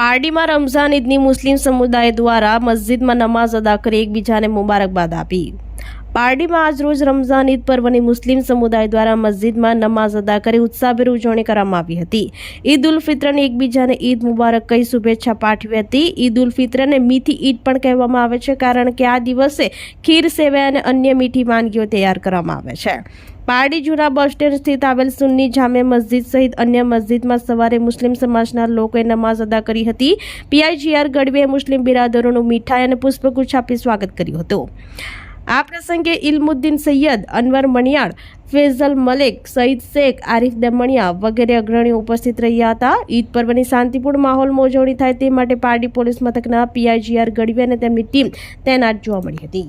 પારડીમાં રમઝાન ઈદની મુસ્લિમ સમુદાય દ્વારા મસ્જિદમાં નમાઝ અદા કરી એકબીજાને મુબારકબાદ આપી. પારડીમાં આજરોજ રમઝાન, ઈદ પર્વની મુસ્લિમ સમુદાય દ્વારા મસ્જિદમાં નમાઝ અદા કરી ઉત્સાહભેર ઉજવણી કરવામાં આવી હતી. ઈદ ઉલ ફિત્રની એકબીજાને ઈદ મુબારક કહી શુભેચ્છા પાઠવી હતી. ઈદ ઉલ ફિત્રને મીઠી ઈદ પણ કહેવામાં આવે છે, કારણ કે આ દિવસે ખીર, સેવાય અને અન્ય મીઠી વાનગીઓ તૈયાર કરવામાં આવે છે. પારડી જૂના બસ સ્ટેન્ડ સ્થિત આવેલ સુન્ની જામે મસ્જિદ સહિત અન્ય મસ્જિદમાં સવારે મુસ્લિમ સમાજના લોકોએ નમાઝ અદા કરી હતી. પીઆઈજીઆર ગઢવીએ મુસ્લિમ બિરાદરોનું મીઠાઈ અને પુષ્પગુચ્છ આપી સ્વાગત કર્યું હતું. આ પ્રસંગે ઇલમુદ્દીન સૈયદ અનવર મણિયાળ, ફેઝલ મલેક, સઈદ શેખ, આરિફ દમણિયા વગેરે અગ્રણીઓ ઉપસ્થિત રહ્યા હતા. ઈદ પર્વની શાંતિપૂર્ણ માહોલમાં ઉજવણી થાય તે માટે પારડી પોલીસ મથકના પીઆઈજીઆર ગઢવી અને તેમની ટીમ તૈનાત જોવા મળી હતી.